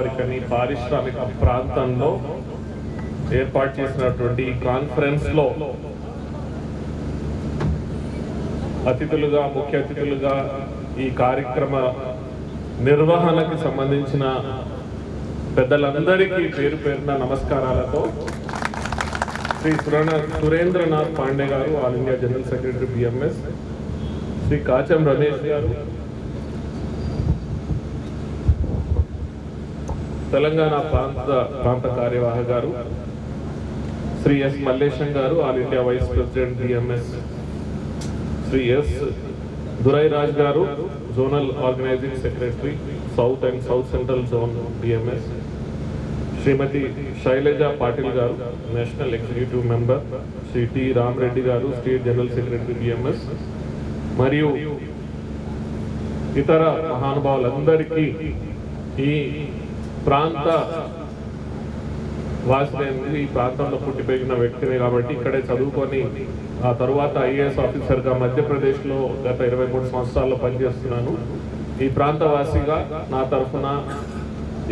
గోదావరికని పారిశ్రామిక ప్రాంతంలో ఏర్పాటు చేసినటువంటి ఈ కాన్ఫరెన్స్లో అతిథులుగా ముఖ్య అతిథులుగా ఈ కార్యక్రమ నిర్వహణకు సంబంధించిన పెద్దలందరికీ పేరు పేరున నమస్కారాలతో శ్రీ సురణ సురేంద్రనాథ్ పాండే గారు all India general secretary BMS Shri Kacham Ramesh గారు తెలంగాణ ప్రాంత ప్రాంత కార్యవాహ గారు శ్రీ ఎస్ మల్లేశం గారు all India vice president DMS Shri S Durairaj గారు zonal organising secretary south and south central zone DMS Shrimati Shailaja Patil గారు national executive member Shri T Ramareddy గారు state general secretary DMs మరియు ఇతర మహానుభావులందరికీ ఈ ప్రాంత వాసిని ఈ ప్రాంతంలో పుట్టి పెరిగిన వ్యక్తిని కాబట్టి ఇక్కడే చదువుకొని ఆ తరువాత ఐఏఎస్ ఆఫీసర్గా మధ్యప్రదేశ్లో గత ఇరవై మూడు సంవత్సరాల్లో పనిచేస్తున్నాను. ఈ ప్రాంతవాసిగా నా తరఫున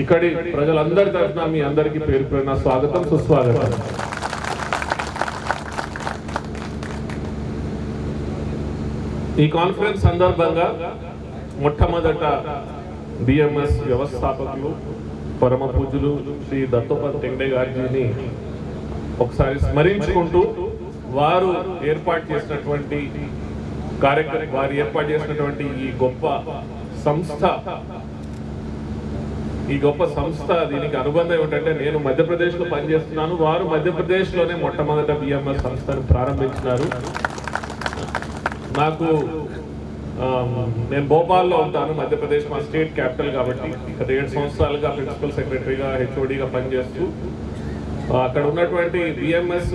ఇక్కడి ప్రజలందరి తరఫున మీ అందరికీ పేరు పేరున స్వాగతం సుస్వాగతం. ఈ కాన్ఫరెన్స్ సందర్భంగా మొట్టమొదట బిఎంఎస్ వ్యవస్థాపకులు పరమ పూజలు శ్రీ దత్తోపతి టెండే గారిని ఒకసారి స్మరించుకుంటూ వారు ఏర్పాటు చేసినటువంటి కార్యక్రమం వారు ఏర్పాటు చేసినటువంటి ఈ గొప్ప సంస్థ ఈ గొప్ప సంస్థ దీనికి అనుబంధం ఏమిటంటే నేను మధ్యప్రదేశ్లో పనిచేస్తున్నాను వారు మధ్యప్రదేశ్లోనే మొట్టమొదట బిఎంఎస్ సంస్థను ప్రారంభించినారు. నాకు Um, నేను భోపాల్లో ఉంటాను మధ్యప్రదేశ్ మా స్టేట్ క్యాపిటల్ కాబట్టి. గత ఏడు సంవత్సరాలుగా ప్రిన్సిపల్ సెక్రటరీగా హెచ్ఓడిగా పనిచేస్తూ అక్కడ ఉన్నటువంటి బిఎంఎస్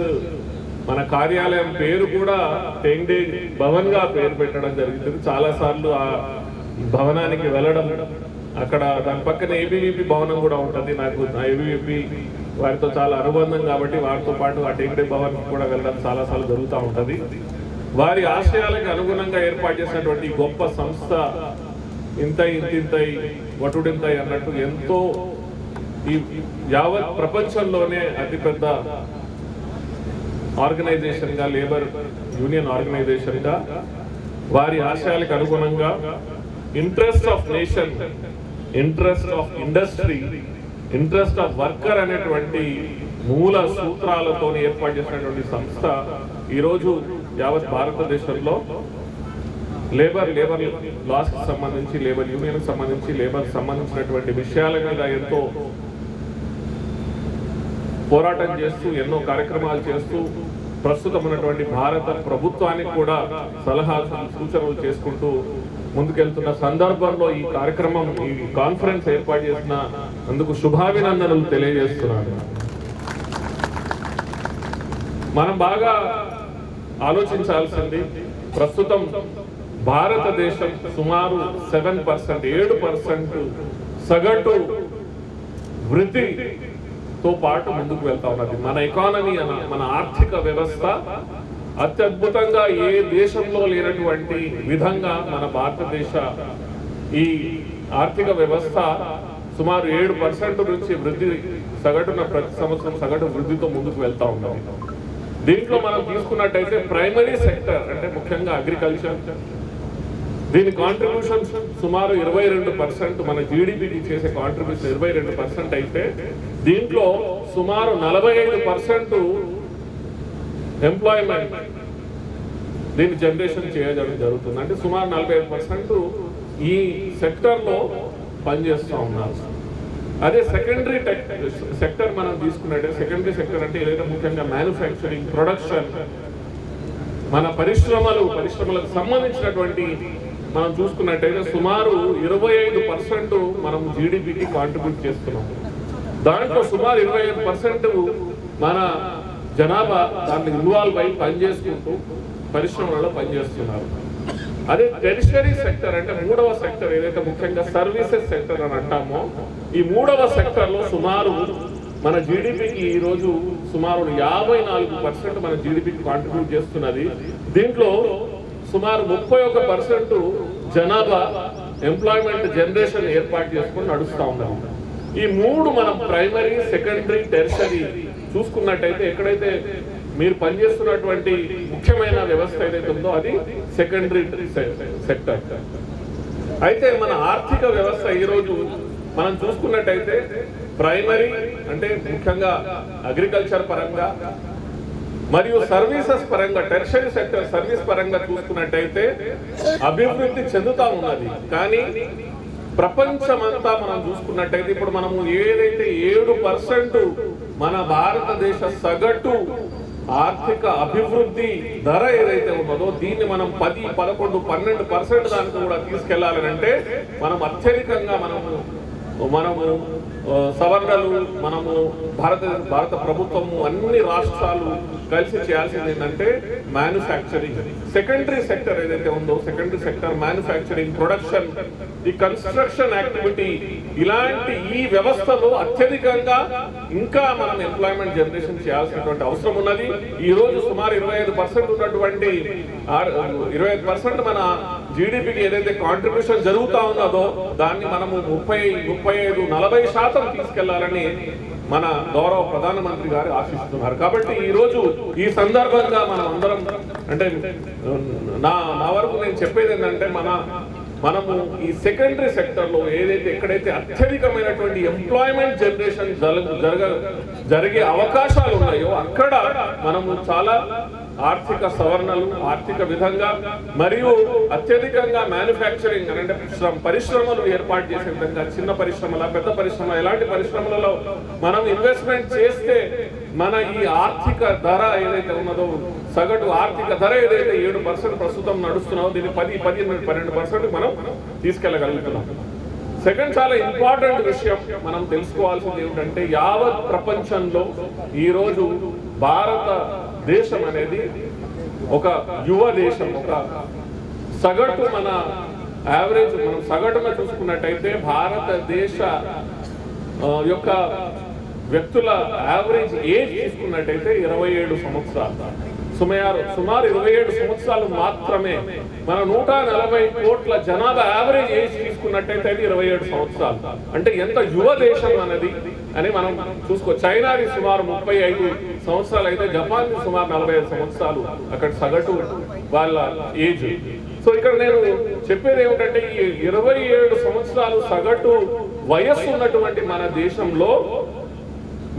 మన కార్యాలయం పేరు కూడా టెంగ్డే భవన్గా పేరు పెట్టడం జరుగుతుంది చాలా సార్లు ఆ భవనానికి వెళ్ళడం అక్కడ దాని పక్కన ఏబీవీపీ భవనం కూడా ఉంటుంది. నాకు ఏబీవీపీ వారితో చాలా అనుబంధం కాబట్టి వారితో పాటు ఆ టెంగ్డే భవన్ కూడా వెళ్ళడం చాలా సార్లు జరుగుతూ ఉంటుంది. వారి ఆశయాలకు అనుగుణంగా ఏర్పాటు చేసినటువంటి గొప్ప సంస్థ ఇంత ఇంతింతై వటుడింతై అన్నట్టు ఎంతో ఈ యావత్ ప్రపంచంలోనే అతిపెద్ద ఆర్గనైజేషన్గా లేబర్ యూనియన్ ఆర్గనైజేషన్గా వారి ఆశయాలకు అనుగుణంగా interest of nation interest of industry interest of worker అనేటువంటి మూల సూత్రాలతో ఏర్పాటు చేసినటువంటి సంస్థ ఈరోజు యావత్ భారతదేశంలో లేబర్ లేబర్ లాస్కి సంబంధించి లేబర్ యూనియన్ సంబంధించి లేబర్ సంబంధించినటువంటి విషయాల మీద ఎంతో పోరాటం చేస్తూ ఎన్నో కార్యక్రమాలు చేస్తూ ప్రస్తుతం ఉన్నటువంటి భారత ప్రభుత్వానికి కూడా సలహా సూచనలు చేసుకుంటూ ముందుకెళ్తున్న సందర్భంలో ఈ కార్యక్రమం ఈ కాన్ఫరెన్స్ ఏర్పాటు చేసిన అందుకు శుభాభినందనలు తెలియజేస్తున్నాను. మనం బాగా ఆలోచించాల్సింది ప్రస్తుతం భారతదేశం సుమారు సెవెన్ పర్సెంట్ ఏడు పర్సెంట్ సగటు వృద్ధితో పాటు ముందుకు వెళ్తా ఉన్నది. మన ఎకానమీ అన- మన ఆర్థిక వ్యవస్థ అత్యద్భుతంగా ఏ దేశంలో లేనటువంటి విధంగా మన భారతదేశ ఈ ఆర్థిక వ్యవస్థ సుమారు ఏడు పర్సెంట్ నుంచి వృద్ధి సగటున ప్రతి సంవత్సరం సగటు వృద్ధితో ముందుకు వెళ్తా ఉన్నాం దీంట్లో మనం తీసుకున్నట్టయితే ప్రైమరీ సెక్టర్ అంటే ముఖ్యంగా అగ్రికల్చర్ దీని కాంట్రిబ్యూషన్ సుమారు ఇరవై రెండు పర్సెంట్ మన జీడిపికి చేసే కాంట్రిబ్యూషన్ ఇరవై రెండు పర్సెంట్ అయితే దీంట్లో సుమారు నలభై ఐదు పర్సెంట్ ఎంప్లాయ్మెంట్ దీన్ని జనరేషన్ చేయడం జరుగుతుంది. అంటే సుమారు నలభై ఐదు పర్సెంట్ ఈ సెక్టర్లో పనిచేస్తూ ఉన్నారు. అదే సెకండరీ టెక్ సెక్టర్ మనం తీసుకున్నట్టే సెకండరీ సెక్టర్ అంటే ఏదైతే ముఖ్యంగా మ్యానుఫ్యాక్చరింగ్ ప్రొడక్షన్ మన పరిశ్రమలు పరిశ్రమలకు సంబంధించినటువంటి మనం చూసుకున్నట్టయితే సుమారు ఇరవై ఐదు పర్సెంట్ మనం జీడిపికి కాంట్రిబ్యూట్ చేస్తున్నాం. దాంట్లో సుమారు ఇరవై ఐదు పర్సెంట్ మన జనాభా దాన్ని ఇన్వాల్వ్ అయి పనిచేసుకుంటూ పరిశ్రమలలో పనిచేస్తున్నారు. అదే టెరిషరీ సెక్టర్ అంటే మూడవ సెక్టర్ ఏదైతే ముఖ్యంగా సర్వీసెస్ సెక్టర్ అని అంటామో ఈ మూడవ సెక్టర్లో సుమారు మన జీడిపికి ఈరోజు సుమారు యాభై నాలుగు పర్సెంట్ మన జీడిపికి కాంట్రిబ్యూట్ చేస్తున్నది. దీంట్లో సుమారు ముప్పై ఒక పర్సెంట్ జనాభా ఎంప్లాయ్మెంట్ జనరేషన్ ఏర్పాటు చేసుకొని నడుస్తూ ఉన్నాం. ఈ మూడు మనం ప్రైమరీ సెకండరీ టెరిషరీ చూసుకున్నట్టయితే ఎక్కడైతే మీరు పనిచేస్తున్నటువంటి ముఖ్యమైన వ్యవస్థ ఏదైతే ఉందో అది సెకండరీ సెక్టర్ అయితే మన ఆర్థిక వ్యవస్థ ఈరోజు మనం చూసుకున్నట్టయితే ప్రైమరీ అంటే ముఖ్యంగా అగ్రికల్చర్ పరంగా మరియు సర్వీసెస్ పరంగా టెర్షరీ సెక్టర్ సర్వీస్ పరంగా చూసుకున్నట్టయితే అభివృద్ధి చెందుతా ఉన్నది. కానీ ప్రపంచమంతా మనం చూసుకున్నట్టయితే ఇప్పుడు మనము ఏదైతే ఏడు పర్సెంట్ మన భారతదేశ సగటు ఆర్థిక అభివృద్ధి ధర ఏదైతే ఉన్నదో దీన్ని మనం పది పదకొండు పన్నెండు పర్సెంట్ దానికి కూడా తీసుకెళ్ళాలని అంటే మనం అత్యధికంగా మనము మనము సవర్ణలు మనము భారత భారత ప్రభుత్వము అన్ని రాష్ట్రాలు కలిసి చేయాల్సింది ఏంటంటే మ్యానుఫ్యాక్చరింగ్ సెకండరీ సెక్టర్ ఏదైతే ఉందో సెకండరీ సెక్టర్ మ్యానుఫ్యాక్చరింగ్ ప్రొడక్షన్ ఈ కన్స్ట్రక్షన్ యాక్టివిటీ ఇలాంటి ఈ వ్యవస్థలో అత్యధికంగా ఇంకా మనం ఎంప్లాయ్మెంట్ జనరేషన్ చేయాల్సినటువంటి అవసరం ఉన్నది. ఈ రోజు సుమారు ఇరవై ఐదు పర్సెంట్ ఉన్నటువంటి ఇరవై ఐదు పర్సెంట్ మన జీడిపికి ఏదైతే కాంట్రిబ్యూషన్ జరుగుతూ ఉన్నదో దాన్ని మనము ముప్పై ముప్పై ఐదు నలభై శాతం తీసుకెళ్ళాలని మన గౌరవ ప్రధానమంత్రి గారు ఆశిస్తున్నారు. కాబట్టి ఈరోజు ఈ సందర్భంగా మనం అందరం అంటే నా నా వరకు నేను చెప్పేది ఏంటంటే మన మనము ఈ సెకండరీ సెక్టర్లో ఏదైతే ఎక్కడైతే అత్యధికమైనటువంటి ఎంప్లాయ్మెంట్ జనరేషన్ జరగ జరిగే అవకాశాలు ఉన్నాయో అక్కడ మనము చాలా ఆర్థిక సవరణలు ఆర్థిక విధంగా మరియు అత్యధికంగా మ్యానుఫ్యాక్చరింగ్ అంటే పరిశ్రమలు ఏర్పాటు చేసే విధంగా చిన్న పరిశ్రమల పెద్ద పరిశ్రమ ఎలాంటి పరిశ్రమలలో మనం ఇన్వెస్ట్మెంట్ చేస్తే మన ఈ ఆర్థిక ధర ఏదైతే ఉన్నదో సగటు ఆర్థిక ధర ఏదైతే ఏడు పర్సెంట్ ప్రస్తుతం నడుస్తున్నామో దీన్ని పది పది పన్నెండు పర్సెంట్ మనం తీసుకెళ్ళగలుగుతున్నాం. సెకండ్ చాలా ఇంపార్టెంట్ విషయం మనం తెలుసుకోవాల్సింది ఏమిటంటే యావత్ ప్రపంచంలో ఈరోజు భారత దేశం అనేది ఒక యువ దేశం ఒక సగటు మన యావరేజ్ మనం సగటున చూసుకున్నట్టయితే భారతదేశ యొక్క వ్యక్తుల యావరేజ్ ఏజ్ తీసుకున్నట్టయితే ఇరవై ఏడు సంవత్సరాలు. సుమారు సుమారు ఇరవై ఏడు సంవత్సరాలు మాత్రమే మన నూట నలభై కోట్ల జనాభా యావరేజ్ ఏజ్ తీసుకున్నట్టయితే అది ఇరవై ఏడు సంవత్సరాలు. అంటే ఎంత యువ దేశం అన్నది అని మనం చూసుకో చైనాది సుమారు ముప్పై ఐదు సంవత్సరాలు అయితే జపాన్ సుమారు నలభై ఐదు సంవత్సరాలు అక్కడ సగటు వాళ్ళ ఏజ్ సో ఇక్కడ నేను చెప్పేది ఏమిటంటే ఈ ఇరవై ఏడు సంవత్సరాలు సగటు వయస్సు ఉన్నటువంటి మన దేశంలో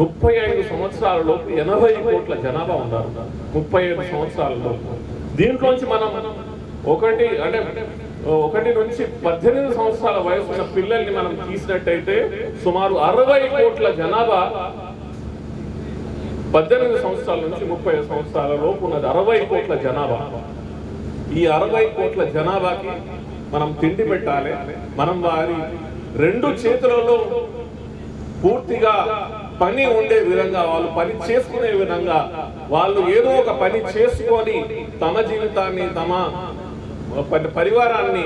ముప్పై ఐదు సంవత్సరాలలోపు ఎనభై కోట్ల జనాభా ఉన్నారు. ముప్పై ఐదు సంవత్సరాలలో దీంట్లోంచి మనం ఒకటి అంటే ఒకటి నుంచి పద్దెనిమిది సంవత్సరాల వయసు ఉన్న పిల్లల్ని మనం తీసినట్టయితే సుమారు అరవై కోట్ల జనాభా పద్దెనిమిది సంవత్సరాల నుంచి ముప్పై సంవత్సరాలలోపు సంవత్సరాల లోపు ఉన్నది. అరవై కోట్ల జనాభా. ఈ అరవై కోట్ల జనాభాకి మనం తిండి పెట్టాలి. మనం వారి రెండు చేతులలో పూర్తిగా పని ఉండే విధంగా వాళ్ళు పని చేసుకునే విధంగా వాళ్ళు ఏదో ఒక పని చేసుకొని తమ జీవితాన్ని తమ ప- పరివారాన్ని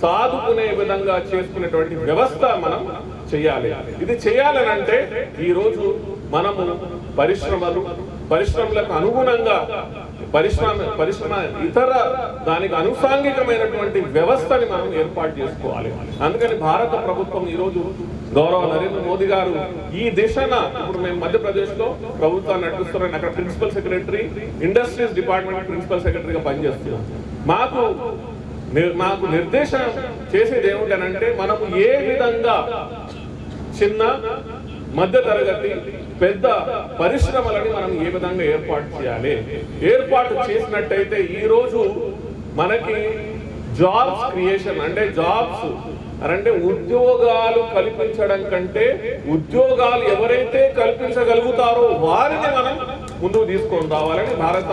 సాదుకునే విధంగా చేసుకునేటువంటి వ్యవస్థ మనం చేయాలి. ఇది చేయాలని అంటే ఈరోజు మనము పరిశ్రమలు పరిశ్రమలకు అనుగుణంగా పరిశ్రమ పరిశ్రమ ఇతర దానికి అనుసాంఘికమైనటువంటి వ్యవస్థని మనం ఏర్పాటు చేసుకోవాలి. అందుకని భారత ప్రభుత్వం ఈ రోజు గౌరవ నరేంద్ర మోదీ గారు ఈ దిశన ఇప్పుడు మేము మధ్యప్రదేశ్లో ప్రభుత్వాన్ని నడిపిస్తున్నాను అక్కడ principal secretary industries department principal సెక్రటరీగా పనిచేస్తున్నాం. మాకు ని- మాకు నిర్దేశం చేసేది ఏమిటనంటే మనం ఏ విధంగా చిన్న మధ్య తరగతి పెద్ద పరిశ్రమలని మనం ఏ విధంగా ఏర్పాటు చేయాలి? ఏర్పాటు చేసినట్టయితే ఈరోజు మనకి జాబ్స్ క్రియేషన్ అంటే జాబ్స్ అంటే ఉద్యోగాలు కల్పించడం కంటే ఉద్యోగాలు ఎవరైతే కల్పించగలుగుతారో వారిని మనం ముందుకు తీసుకొని రావాలని భారత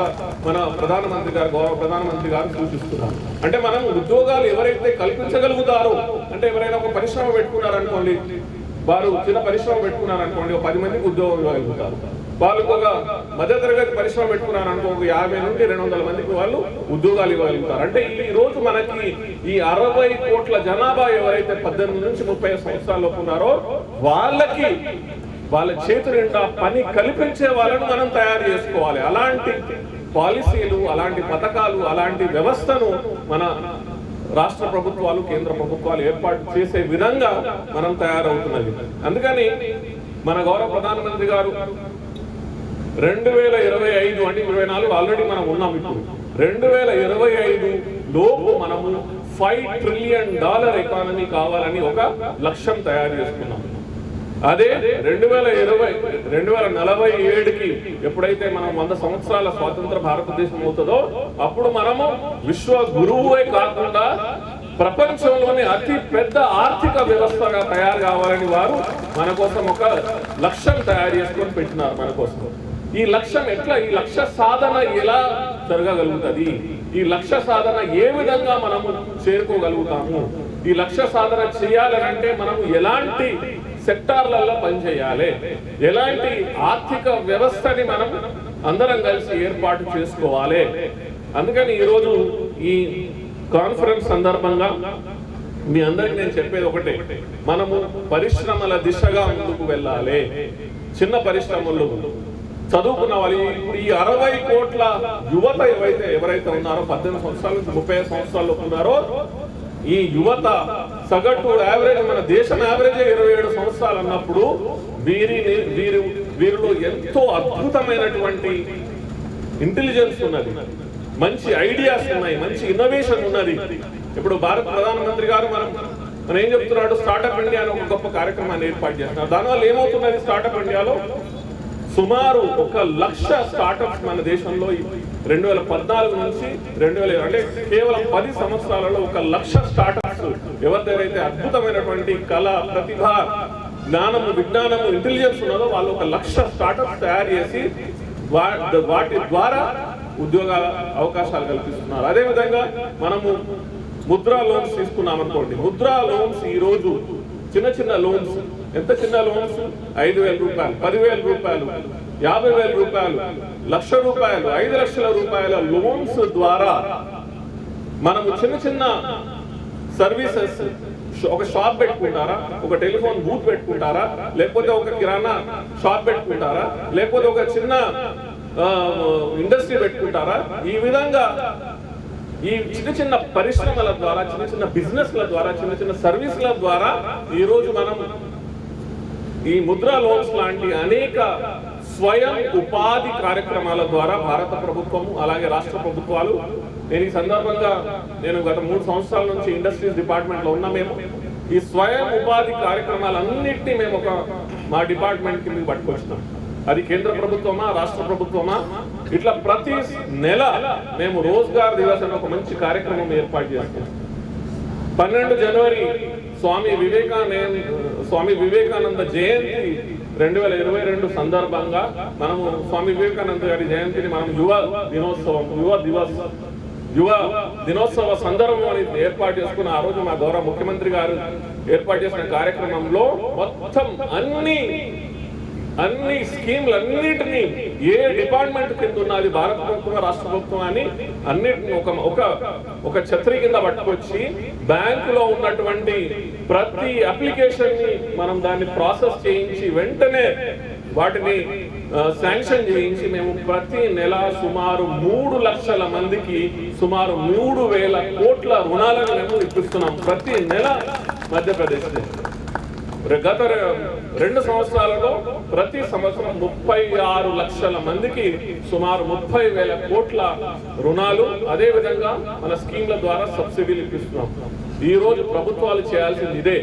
మన ప్రధానమంత్రి గారు గౌరవ ప్రధానమంత్రి గారు సూచిస్తున్నారు. అంటే మనం ఉద్యోగాలు ఎవరైతే కల్పించగలుగుతారో అంటే ఎవరైనా ఒక పరిశ్రమ పెట్టుకున్నారనుకోండి వారు చిన్న పరిశ్రమ పెట్టుకున్నారనుకోండి ఒక పది మందికి ఉద్యోగం ఇవ్వగలుగుతారు. వాళ్ళు ఒక మధ్యతరగతి పరిశ్రమ పెట్టుకున్నారనుకో ఒక యాభై నుండి రెండు వందల మందికి వాళ్ళు ఉద్యోగాలు ఇవ్వగలుగుతారు. అంటే ఈ రోజు మనకి ఈ అరవై కోట్ల జనాభా ఎవరైతే పద్దెనిమిది నుంచి ముప్పై సంవత్సరాలు ఉన్నారో వాళ్ళకి వాళ్ళ చేతి నిండా పని కల్పించే వాళ్ళను మనం తయారు చేసుకోవాలి. అలాంటి పాలసీలు అలాంటి పథకాలు అలాంటి వ్యవస్థను మన రాష్ట్ర ప్రభుత్వాలు కేంద్ర ప్రభుత్వాలు ఏర్పాటు చేసే విధంగా మనం తయారవుతున్నది. అందుకని మన గౌరవ ప్రధానమంత్రి గారు రెండు వేల ఇరవై ఐదు అంటే ఇరవై నాలుగు ఆల్రెడీ మనం ఉన్నాం ఇప్పుడు. రెండు వేల ఇరవై ఐదు లోపు మనము ఫైవ్ ట్రిలియన్ డాలర్ ఎకానమీ కావాలని ఒక లక్ష్యం తయారు చేసుకున్నాం. అదే రెండు వేల ఇరవై రెండు వేల నలభై ఏడుకి ఎప్పుడైతే మనం వంద సంవత్సరాల స్వాతంత్ర భారతదేశం అవుతుందో అప్పుడు మనము విశ్వ గురువువే కాకుండా ప్రపంచంలోని అతి పెద్ద ఆర్థిక వ్యవస్థగా తయారు కావాలని వారు మన కోసం ఒక లక్ష్యం తయారు చేసుకొని పెట్టినారు మన కోసం. ఈ లక్ష్యం ఎట్లా? ఈ లక్ష్య సాధన ఎలా జరగగలుగుతుంది? ఈ లక్ష్య సాధన ఏ విధంగా మనము చేరుకోగలుగుతాము? ఈ లక్ష్య సాధన చేయాలనంటే మనం ఎలాంటి సెక్టార్లలో పనిచేయాలి? ఎలాంటి ఆర్థిక వ్యవస్థని మనం అందరం కలిసి ఏర్పాటు చేసుకోవాలి? అందుకని ఈరోజు ఈ కాన్ఫరెన్స్ సందర్భంగా మీ అందరికి నేను చెప్పేది ఒకటే. మనము పరిశ్రమల దిశగా ముందుకు వెళ్ళాలి. చిన్న పరిశ్రమలు చదువుకున్న వాళ్ళు ఇప్పుడు ఈ అరవై కోట్ల యువత ఎవరైతే ఎవరైతే ఉన్నారో పద్దెనిమిది సంవత్సరాల నుంచి ముప్పై సంవత్సరాలు ఉన్నారో ఈ యువత సగటు యావరేజ్ మన దేశం యావరేజ్ ఇరవై ఏడు సంవత్సరాలు అన్నప్పుడు వీరిని వీరు వీరిలో ఎంతో అద్భుతమైనటువంటి ఇంటెలిజెన్స్ ఉన్నది మంచి ఐడియాస్ ఉన్నాయి మంచి ఇన్నోవేషన్ ఉన్నది. ఇప్పుడు భారత ప్రధానమంత్రి గారు మనం మనం ఏం చెప్తున్నాడు స్టార్టప్ ఇండియా అని ఒక గొప్ప కార్యక్రమాన్ని ఏర్పాటు చేస్తున్నారు. దానివల్ల ఏమవుతున్నది స్టార్టప్ ఇండియాలో సుమారు ఒక లక్ష స్టార్టప్స్ మన దేశంలో రెండు వేల పద్నాలుగు నుంచి రెండు వేల అంటే కేవలం పది సంవత్సరాలలో ఒక లక్ష స్టార్టప్స్ ఎవరి దగ్గర అయితే అద్భుతమైనటువంటి కళ ప్రతిభ జ్ఞానము విజ్ఞానము ఇంటెలిజెన్స్ ఉన్నదో వాళ్ళు ఒక లక్ష స్టార్టప్స్ తయారు చేసి వా- వాటి ద్వారా ఉద్యోగ అవకాశాలు కల్పిస్తున్నారు. అదేవిధంగా మనము ముద్రా లోన్స్ తీసుకున్నాం అనుకోండి ముద్రా లోన్స్ ఈ రోజు చిన్న చిన్న లోన్స్ ఎంత చిన్న లోన్స్ ఐదు వేల రూపాయలు. పదివేల రూపాయలు. యాభై వేల రూపాయలు. లక్ష రూపాయలు. ఐదు లక్షల రూపాయల లోన్స్ ద్వారా మనము చిన్న చిన్న సర్వీసెస్ ఒక షాప్ పెట్టుకుంటారా? ఒక టెలిఫోన్ బూత్ పెట్టుకుంటారా? లేకపోతే ఒక కిరాణా షాప్ పెట్టుకుంటారా? లేకపోతే ఒక చిన్న ఇండస్ట్రీ పెట్టుకుంటారా? ఈ విధంగా ఈ చిన్న చిన్న పరిశ్రమల ద్వారా చిన్న చిన్న బిజినెస్ల ద్వారా చిన్న చిన్న సర్వీసుల ద్వారా ఈరోజు మనం ఈ ముద్రా లోన్స్ లాంటి అనేక స్వయం ఉపాధి కార్యక్రమాల ద్వారా భారత ప్రభుత్వము అలాగే రాష్ట్ర ప్రభుత్వాలు నేను ఈ సందర్భంగా నేను గత మూడు సంవత్సరాల నుంచి ఇండస్ట్రీస్ డిపార్ట్మెంట్లో ఉన్నా మేము. ఈ స్వయం ఉపాధి కార్యక్రమాలన్నింటినీ మేము ఒక మా డిపార్ట్మెంట్కి పట్టుకొచ్చినాం. అది కేంద్ర ప్రభుత్వమా రాష్ట్ర ప్రభుత్వమా? ఇట్లా ప్రతి నెల మేము రోజ్గార్ దివస్ అని ఒక మంచి కార్యక్రమం ఏర్పాటు చేస్తాం పన్నెండు జనవరి స్వామి వివేకానంద స్వామి వివేకానంద జయంతి రెండు వేల ఇరవై రెండు సందర్భంగా మనము స్వామి వివేకానంద గారి జయంతిని మనం యువ దినోత్సవం యువ దివస్ యువ దినోత్సవ సందర్భం అని ఏర్పాటు చేసుకున్న ఆ రోజు మా గౌరవ ముఖ్యమంత్రి గారు ఏర్పాటు చేసిన కార్యక్రమంలో మొత్తం అన్ని అన్ని స్కీమ్లు అన్నిటినీ ఏ డిపార్ట్మెంట్ కింద ఉన్నది భారత ప్రభుత్వం రాష్ట్ర ప్రభుత్వం అని అన్నిటిని ఒక ఒక ఒక ఛత్రి కింద పట్టుకొచ్చి బ్యాంకులో ఉన్నటువంటి ప్రతి అప్లికేషన్ని మనం దాన్ని ప్రాసెస్ చేయించి వెంటనే వాటిని శాంక్షన్ చేయించి మేము ప్రతి నెల సుమారు మూడు లక్షల మందికి సుమారు మూడు వేల కోట్ల రుణాలను మేము ఇప్పిస్తున్నాం ప్రతి నెల మధ్యప్రదేశ్ గత రెండు సంవత్సరాలలో ప్రతి సంవత్సరం ముప్పై ఆరు లక్షల మందికి సుమారు ముప్పై వేల కోట్ల రుణాలు. అదేవిధంగా మన స్కీమ్ల ద్వారా సబ్సిడీలు ఇప్పిస్తున్నాం. ఈ రోజు ప్రభుత్వాలు చేయాల్సింది ఇదే.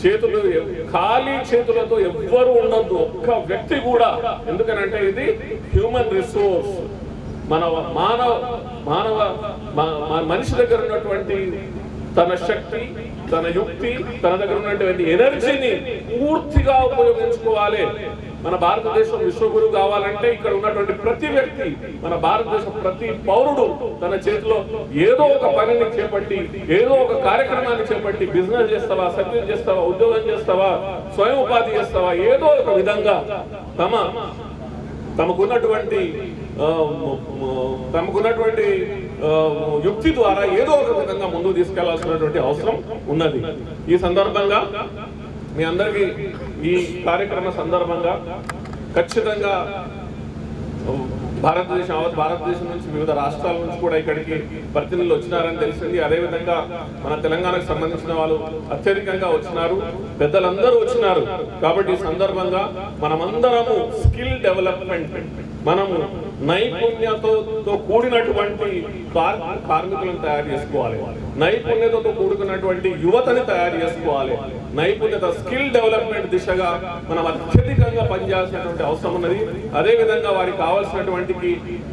చేతులు ఖాళీ చేతులతో ఎవ్వరు ఉండద్దు. ఒక్క వ్యక్తి కూడా. ఎందుకనంటే ఇది హ్యూమన్ రిసోర్స్ మన మానవ మానవ మా- మనిషి దగ్గర ఉన్నటువంటి తన శక్తి తన యుక్తి తన దగ్గర ఉన్నటువంటి ఎనర్జీని పూర్తిగా ఉపయోగించుకోవాలి. మన భారతదేశం విశ్వగురు కావాలంటే ఇక్కడ ఉన్నటువంటి ప్రతి వ్యక్తి మన భారతదేశం ప్రతి పౌరుడు తన చేతిలో ఏదో ఒక పనిని చేపట్టి ఏదో ఒక కార్యక్రమాన్ని చేపట్టి బిజినెస్ చేస్తావా సర్వీస్ చేస్తావా ఉద్యోగం చేస్తావా స్వయం ఉపాధి చేస్తావా ఏదో ఒక విధంగా తమ తమకున్నటువంటి తమకున్నటువంటి యుక్తి ద్వారా ఏదో ఒక విధంగా ముందుకు తీసుకెళ్ళాల్సినటువంటి అవసరం ఉన్నది. ఈ సందర్భంగా మీ అందరికీ ఈ కార్యక్రమ సందర్భంగా ఖచ్చితంగా భారతదేశం భారతదేశం నుంచి వివిధ రాష్ట్రాల నుంచి కూడా ఇక్కడికి ప్రతినిధులు వచ్చినారని తెలిసింది. అదేవిధంగా మన తెలంగాణకు సంబంధించిన వాళ్ళు అత్యధికంగా వచ్చినారు. పెద్దలందరూ వచ్చినారు. కాబట్టి ఈ సందర్భంగా మనమందరము స్కిల్ డెవలప్మెంట్ మనము నైపుణ్యతో కూడినటువంటి కార్మికులను తయారు చేసుకోవాలి. నైపుణ్యతతో కూడుకున్నటువంటి యువతని తయారు చేసుకోవాలి. నైపుణ్యత స్కిల్ డెవలప్మెంట్ దిశగా మనం అత్యధికంగా పనిచేయాల్సినటువంటి అవసరం ఉన్నది. అదే విధంగా వారికి కావాల్సినటువంటి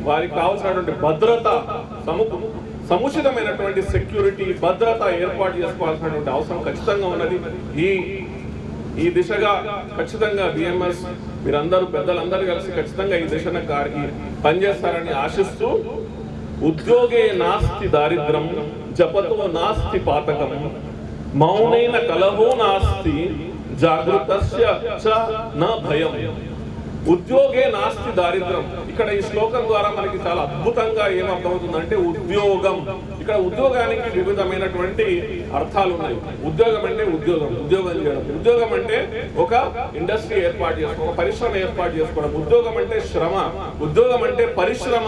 వారికి కావాల్సినటువంటి భద్రత సము సముచితమైనటువంటి సెక్యూరిటీ భద్రత ఏర్పాటు చేసుకోవాల్సినటువంటి అవసరం ఖచ్చితంగా ఉన్నది. ఈ ఈ దిశగా ఖచ్చితంగా బిఎంఎస్ మీరందరూ పెద్దలందరూ కలిసి ఖచ్చితంగా ఈ దిశను గారికి పనిచేస్తారని ఆశిస్తూ ఉద్యోగే నాస్తి దారిద్రం జపతో నాస్తి పాతకం. మౌనైన కలహో నాస్తి జాగృతస్య చ న భయం. ఉద్యోగే నాస్తి దారిద్రం. ఇక్కడ ఈ శ్లోకం ద్వారా మనకి చాలా అద్భుతంగా ఏమర్థమవుతుందంటే ఉద్యోగం. ఇక్కడ ఉద్యోగానికి వివిధమైనటువంటి అర్థాలు ఉన్నాయి. ఉద్యోగం అంటే ఉద్యోగం ఉద్యోగం చేయడం. ఉద్యోగం అంటే ఒక ఇండస్ట్రీ ఏర్పాటు చేసుకోవడం పరిశ్రమ ఏర్పాటు చేసుకోవడం. ఉద్యోగం అంటే శ్రమ. ఉద్యోగం అంటే పరిశ్రమ.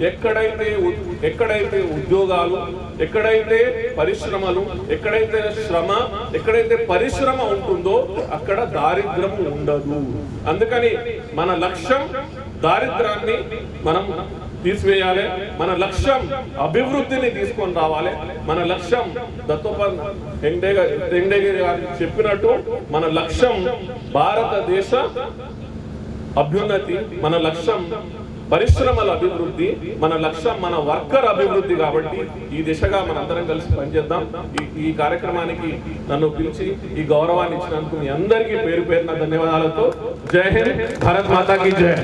ఎక్కడైతే ఉ- ఎక్కడైతే ఉద్యోగాలు ఎక్కడైతే పరిశ్రమలు ఎక్కడైతే శ్రమ ఎక్కడైతే పరిశ్రమ ఉంటుందో అక్కడ దారిద్ర్యం ఉండదు. అందుకని మన లక్ష్యం దారిద్రాన్ని మనం తీసివేయాలి. మన లక్ష్యం అభివృద్ధిని తీసుకొని రావాలి. మన లక్ష్యం దత్తోపన్ హెంగ్డే గారు గారు చెప్పినట్టు మన లక్ష్యం భారతదేశ అభ్యున్నతి మన లక్ష్యం పరిశ్రమల అభివృద్ధి మన లక్ష్యం మన వర్కర్ అభివృద్ధి కాబట్టి ఈ దిశగా మనందరం కలిసి పనిచేద్దాం. ఈ ఈ కార్యక్రమానికి నన్ను పిలిచి ఈ గౌరవాన్ని ఇచ్చినందుకు మీ అందరికీ పేరు పేరున ధన్యవాదాలతో జై హింద్ భారత్ మాతాకి జై.